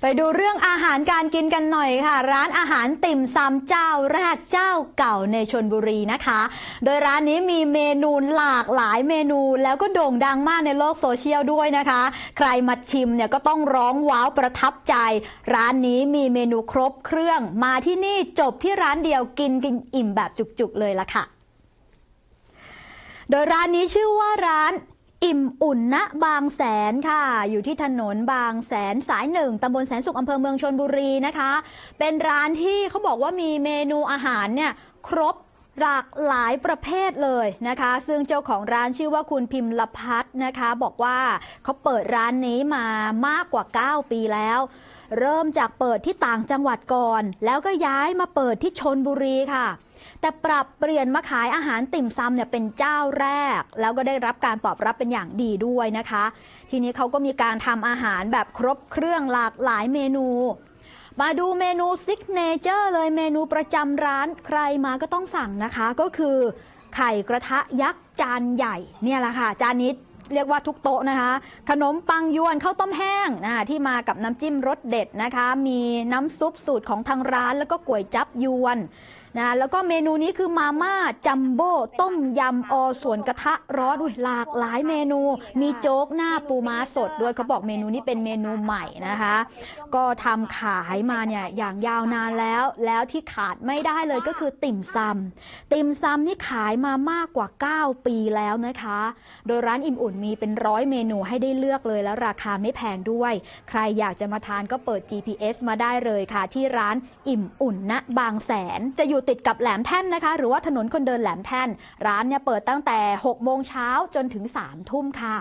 ไปดูเรื่องอาหารการกินกันหน่อยค่ะ ร้านอาหารติ่มซำเจ้าแรกเจ้าเก่าในชนบุรีนะคะ โดยร้านนี้มีเมนูหลากหลายเมนูแล้วก็โด่งดังมากในโลกโซเชียลด้วยนะคะ ใครมาชิมเนี่ยก็ต้องร้องว้าวประทับใจ ร้านนี้มีเมนูครบเครื่องมาที่นี่จบที่ร้านเดียวกินกินอิ่มแบบจุกๆเลยละค่ะ โดยร้านนี้ชื่อว่าร้าน อิ่มอุ่นณบางแสนค่ะ อยู่ที่ถนนบางแสนสายหนึ่งตำบลแสนสุขอำเภอเมืองชนบุรีนะคะ เป็นร้านที่เขาบอกว่ามีเมนูอาหารเนี่ยครบ หลากหลายประเภทเลยนะคะ ซึ่งเจ้าของร้านชื่อว่าคุณพิมพ์ลพัฒน์นะคะ บอกว่าเขาเปิดร้านนี้มามากกว่า 9 ปีแล้ว เริ่มจากเปิดที่ต่างจังหวัดก่อน แล้วก็ย้ายมาเปิดที่ชนบุรีค่ะ แต่ปรับเปลี่ยนมาขายอาหารติ่มซำเนี่ยเป็นเจ้าแรก แล้วก็ได้รับการตอบรับเป็นอย่างดีด้วยนะคะ ทีนี้เขาก็มีการทำอาหารแบบครบเครื่องหลากหลายเมนู มาดูเมนูซิกเนเจอร์เลยเมนูประจำร้านใครมาก็ต้องสั่งนะคะ ก็คือไข่กระทะยักษ์จานใหญ่เนี่ยแหละค่ะ จานนี้เรียกว่าทุกโต๊ะนะคะ ขนมปังยวนข้าวต้มแห้งนะที่มากับน้ำจิ้มรสเด็ดนะคะ มีน้ำซุปสูตรของทางร้านแล้วก็ก๋วยจับยวน นะแล้วก็เมนูนี้คือมาม่าจัมโบ้ต้มยำอส่วนกระทะร้อนอุ้ยหลากหลายเมนู มีโจ๊กหน้าปูม้าสดด้วยเขาบอกเมนูนี้เป็นเมนูใหม่นะคะ ก็ทำขายมาเนี่ยอย่างยาวนานแล้ว แล้วที่ขาดไม่ได้เลยก็คือติ่มซำติ่มซำนี่ขายมามากกว่า 9 ปีแล้วนะคะ โดยร้านอิ่มอุ่นมีเป็นร้อยเมนูให้ได้เลือกเลยแล้วราคาไม่แพงด้วย ใครอยากจะมาทานก็เปิด GPS มาได้เลยค่ะ ที่ร้านอิ่มอุ่นณบางแสนจะอยู่ติดกับแหลมแท่นนะคะ หรือว่าถนนคนเดินแหลมแท่น ร้านเนี่ยเปิดตั้งแต่6โมงเช้าจนถึง3ทุ่มค่ะ